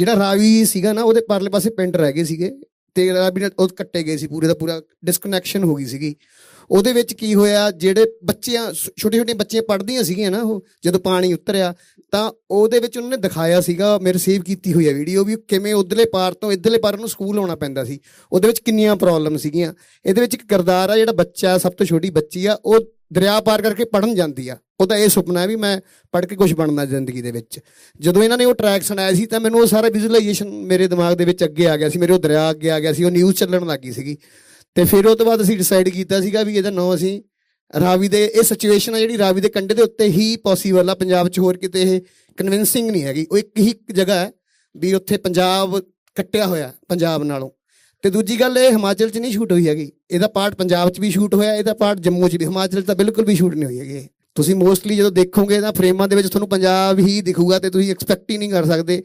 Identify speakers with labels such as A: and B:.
A: ਜਿਹੜਾ ਰਾਵੀ ਸੀਗਾ ਨਾ, ਉਹਦੇ ਪਰਲੇ ਪਾਸੇ ਪਿੰਡ ਰਹਿ ਗਏ ਸੀਗੇ ਤੇ ਰਾਵੀ ਨਾਲ ਉਹ ਕੱਟੇ ਗਏ ਸੀ ਪੂਰੇ ਦਾ ਪੂਰਾ ਡਿਸਕਨੈਕਸ਼ਨ ਹੋ ਗਈ ਸੀਗੀ। ਉਹਦੇ ਵਿੱਚ ਕੀ ਹੋਇਆ, ਜਿਹੜੇ ਬੱਚਿਆਂ ਛੋਟੇ ਛੋਟੇ ਬੱਚੇ ਪੜ੍ਹਦੀਆਂ ਸੀਗੀਆਂ ਨਾ ਉਹ, ਜਦੋਂ ਪਾਣੀ ਉਤਰਿਆ, ਤਾਂ ਉਹਦੇ ਵਿੱਚ ਉਹਨਾਂ ਨੇ ਦਿਖਾਇਆ ਸੀਗਾ, ਮੇਰੇ ਸੇਵ ਕੀਤੀ ਹੋਈ ਹੈ ਵੀਡੀਓ ਵੀ, ਕਿਵੇਂ ਉਧਰਲੇ ਪਾਰ ਤੋਂ ਇਧਰਲੇ ਪਾਰ ਨੂੰ ਸਕੂਲ ਆਉਣਾ ਪੈਂਦਾ ਸੀ। ਉਹਦੇ ਵਿੱਚ ਕਿੰਨੀਆਂ ਪ੍ਰੋਬਲਮ ਸੀਗੀਆਂ। ਇਹਦੇ ਵਿੱਚ ਇੱਕ ਕਿਰਦਾਰ ਆ, ਜਿਹੜਾ ਬੱਚਾ, ਸਭ ਤੋਂ ਛੋਟੀ ਬੱਚੀ ਆ, ਉਹ ਦਰਿਆ ਪਾਰ ਕਰਕੇ ਪੜਨ ਜਾਂਦੀ ਆ। ਉਹਦਾ ਇਹ ਸੁਪਨਾ ਹੈ ਵੀ ਮੈਂ ਪੜ੍ਹ ਕੇ ਕੁਝ ਬਣਨਾ ਜ਼ਿੰਦਗੀ ਦੇ ਵਿੱਚ। ਜਦੋਂ ਇਹਨਾਂ ਨੇ ਉਹ ਟਰੈਕ ਸੁਣਾਇਆ ਸੀ ਤਾਂ ਮੈਨੂੰ ਉਹ ਸਾਰਾ ਵਿਜ਼ੂਅਲਾਈਜੇਸ਼ਨ ਮੇਰੇ ਦਿਮਾਗ ਦੇ ਵਿੱਚ ਅੱਗੇ ਆ ਗਿਆ ਸੀ। ਮੇਰੇ ਉਹ ਦਰਿਆ ਅੱਗੇ ਆ ਗਿਆ ਸੀ। ਉਹ ਨਿਊਜ਼ ਚੱਲਣ ਲੱਗੀ ਸੀਗੀ। ਤੇ ਫਿਰ ਉਹ ਤੋਂ ਬਾਅਦ ਅਸੀਂ ਡਿਸਾਈਡ ਕੀਤਾ ਸੀਗਾ ਵੀ ਇਹਦਾ ਨਾਂ ਅਸੀਂ ਰਾਵੀ ਦੇ, ਇਹ ਸਿਚੁਏਸ਼ਨ ਆ ਜਿਹੜੀ ਰਾਵੀ ਦੇ ਕੰਢੇ ਦੇ ਉੱਤੇ ਹੀ ਪੋਸੀਬਲ ਆ। ਪੰਜਾਬ 'ਚ ਹੋਰ ਕਿਤੇ ਇਹ ਕਨਵਿੰਸਿੰਗ ਨਹੀਂ ਹੈਗੀ। ਉਹ ਇੱਕ ਹੀ ਜਗ੍ਹਾ ਹੈ ਵੀ ਉੱਥੇ ਪੰਜਾਬ ਕੱਟਿਆ ਹੋਇਆ, ਪੰਜਾਬ ਨਾਲੋਂ। ਤੇ ਦੂਜੀ ਗੱਲ ਇਹ ਹਿਮਾਚਲ 'ਚ ਨਹੀਂ ਸ਼ੂਟ ਹੋਈ ਹੈਗੀ ਇਹਦਾ ਪਾਰਟ ਪੰਜਾਬ 'ਚ ਵੀ ਸ਼ੂਟ ਹੋਇਆ, ਇਹਦਾ ਪਾਰਟ ਜੰਮੂ 'ਚ ਵੀ, ਹਿਮਾਚਲ 'ਚ ਤਾਂ ਬਿਲਕੁਲ ਵੀ ਸ਼ੂਟ ਨਹੀਂ ਹੋਈ ਹੈਗੀ ਇਹ। ਤੁਸੀਂ ਮੋਸਟਲੀ ਜਦੋਂ ਦੇਖੋਗੇ ਤਾਂ ਫਰੇਮਾਂ ਦੇ ਵਿੱਚ ਤੁਹਾਨੂੰ ਪੰਜਾਬ ਹੀ ਦਿਖੂਗਾ ਤੇ ਤੁਸੀਂ ਐਕਸਪੈਕਟ ਹੀ ਨਹੀਂ ਕਰ ਸਕਦੇ